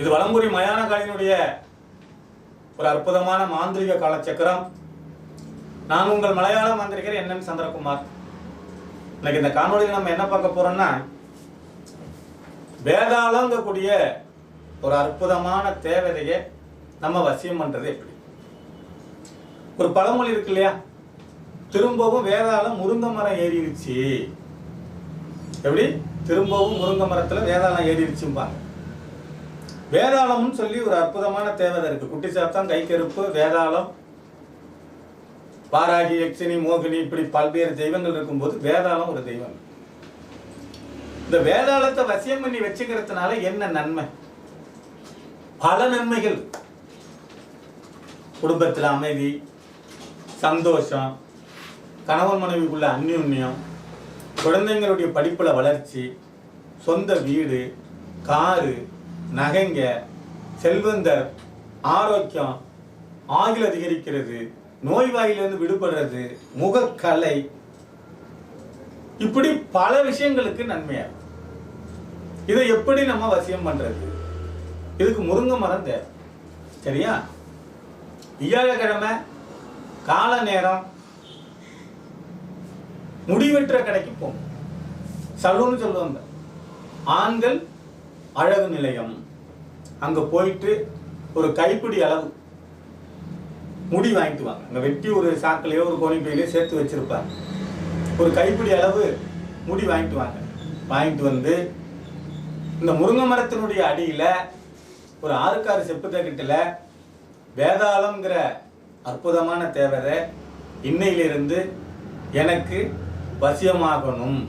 இது வலம்புரி மயான காலினுடைய ஒரு அற்புதமான மாந்திரிக காலச்சக்கரம். நான் உங்கள் மலையாள மாந்திரிகர் என் எம் சந்திரகுமார். இன்னைக்கு இந்த காணொலியில் நம்ம என்ன பார்க்க போறோம்னா வேதாளங்கக்கூடிய ஒரு அற்புதமான தேவதையை நம்ம வசியம் பண்றது எப்படி? ஒரு பழமொழி இருக்கு இல்லையா? திரும்பவும் வேதாளம் முருங்க மரம் ஏறிடுச்சு எப்படி? திரும்பவும் முருங்க மரத்துல வேதாளம் ஏறிடுச்சும்பாங்க வேதாளம்னு சொல்லி ஒரு அற்புதமான தேவதை இருக்கு. குட்டி சாத்தான் கைக்கருப்பு வேதாளம் பாராகி யக்ஷினி மோகினி இப்படி பல்வேறு தெய்வங்கள் இருக்கும்போது வேதாளம் ஒரு தெய்வம். இந்த வேதாளத்தை வசியம் பண்ணி வச்சுக்கிறதுனால என்ன நன்மை? பல நன்மைகள். குடும்பத்தில் அமைதி சந்தோஷம் கணவன் மனைவிக்குள்ள அந்யுன்யம் குழந்தைங்களுடைய படிப்பில் வளர்ச்சி சொந்த வீடு காரு நகைங்க செல்வந்தர் ஆரோக்கியம் ஆயுள் அதிகரிக்கிறது நோய்வாயிலிருந்து விடுபடுறது முகக்கலை. இப்படி பல விஷயங்களுக்கு நன்மையா இதை எப்படி நம்ம வசியம் பண்றது? இதுக்கு முருங்கை மரம் தேவை. சரியா? வியாழக்கிழமை கால நேரம் முடிவெற்ற கடைக்கு போகும் சலூன்னு சொல்லுவாங்க. ஆண்கள் அழகு நிலையம். அங்க போயிட்டு ஒரு கைப்பிடி அளவு முடி வாங்கிட்டு வாங்க. அங்க வெட்டி ஒரு சாக்கிலையோ ஒரு கோணிப்பையிலையோ சேர்த்து வச்சிருப்பாங்க. ஒரு கைப்பிடி அளவு முடி வாங்கிட்டு வாங்க. வாங்கிட்டு வந்து இந்த முருங்கை மரத்தினுடைய அடியில ஒரு ஆறுக்காறு செப்பு வேதாளம்ங்கிற அற்புதமான தேவரை இன்னையிலிருந்து எனக்கு வசியமாகணும்.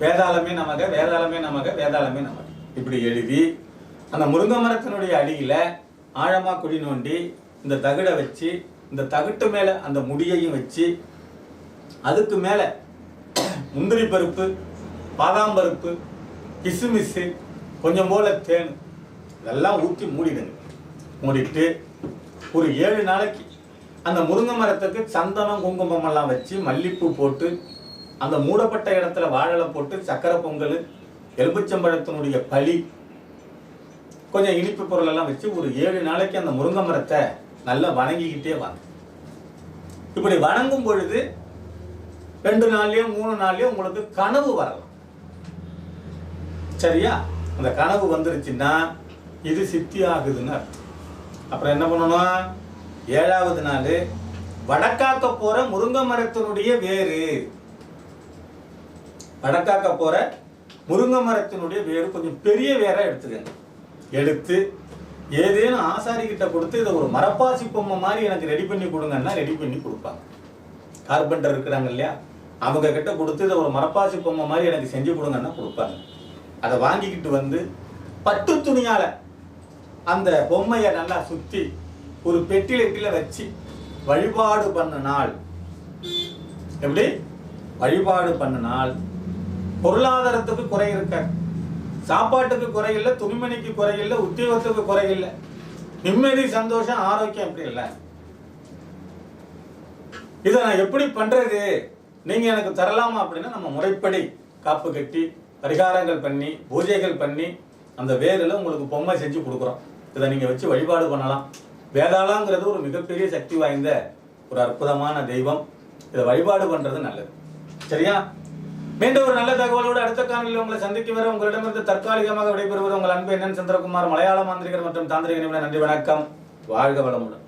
வேதாளமே நமக வேதாளமே நமக வேதாளமே நமக. இப்படி எழுதி அந்த முருங்கை மரத்தினுடைய அடியில் ஆழமாக குழி நோண்டி இந்த தகடை வச்சு இந்த தகட்டு மேலே அந்த முடியையும் வச்சு அதுக்கு மேலே முந்திரி பருப்பு பாதாம் பருப்பு கிசுமிசு கொஞ்சம் போல தேன் இதெல்லாம் ஊற்றி மூடிடுங்க. மூடிட்டு ஒரு ஏழு நாளைக்கு அந்த முருங்கை மரத்துக்கு சந்தனம் குங்குமம் எல்லாம் வச்சு மல்லிப்பூ போட்டு அந்த மூடப்பட்ட இடத்துல வாழலை போட்டு சக்கரை பொங்கல் எலும்புச்சம்பழத்தினுடைய பழி கொஞ்சம் இனிப்பு பொருள் எல்லாம் வச்சு ஒரு ஏழு நாளைக்கு அந்த முருங்கை மரத்தை நல்லா வணங்கிக்கிட்டே வாங்க. இப்படி வணங்கும் பொழுது ரெண்டு நாள்லயோ மூணு நாள்லயோ உங்களுக்கு கனவு வரலாம். சரியா? அந்த கனவு வந்துருச்சுன்னா இது சித்தி ஆகுதுன்னு அர்த்தம். அப்புறம் என்ன பண்ணணும்? ஏழாவது நாள் வடக்காக்க போற முருங்கை மரத்தினுடைய வேறு வடக்காக்க போற முருங்கை மரத்தினுடைய வேறு கொஞ்சம் பெரிய வேராக எடுத்துக்கங்க. எடுத்து ஏதேனும் ஆசாரி கிட்ட கொடுத்து இதை ஒரு மரப்பாசி பொம்மை மாதிரி எனக்கு ரெடி பண்ணி கொடுங்கன்னா ரெடி பண்ணி கொடுப்பாங்க. கார்பெண்டர் இருக்கிறாங்க இல்லையா? அவங்க கிட்ட கொடுத்து இதை ஒரு மரப்பாசி பொம்மை மாதிரி எனக்கு செஞ்சு கொடுங்கன்னா கொடுப்பாங்க. அதை வாங்கிக்கிட்டு வந்து பட்டு துணியால் அந்த பொம்மையை நல்லா சுற்றி ஒரு பெட்டில வச்சு வழிபாடு பண்ண நாள். எப்படி? வழிபாடு பண்ண நாள். பொருளாதாரத்துக்கு குறை இருக்க. சாப்பாட்டுக்கு குறையில்ல துணிமணிக்கு குறையில்லை உத்தியோகத்துக்கு குறை இல்லை. நிம்மதி சந்தோஷம் ஆரோக்கியம் அப்படி இல்லை. இதை நான் எப்படி பண்றது? நீங்க எனக்கு தரலாமா அப்படின்னா நம்ம முறைப்படி காப்பு கட்டி பரிகாரங்கள் பண்ணி பூஜைகள் பண்ணி அந்த வேரில் உங்களுக்கு பொம்மை செஞ்சு கொடுக்குறோம். இதை நீங்கள் வச்சு வழிபாடு பண்ணலாம். வேதாளங்கிறது ஒரு மிகப்பெரிய சக்தி வாய்ந்த ஒரு அற்புதமான தெய்வம். இதை வழிபாடு பண்ணுறது நல்லது. சரியா? மீண்டும் ஒரு நல்ல தகவலோடு அடுத்த காணொலியில் உங்களை சந்திக்கும் வரை உங்களிடமிருந்து தற்காலிகமாக விடைபெறுவது உங்கள் அன்பு என்னன் சந்திரகுமார் மலையாள மாந்திரிகர் மற்றும் தாந்திரிக நிபுணர். நன்றி வணக்கம். வாழ்க வளமுடன்.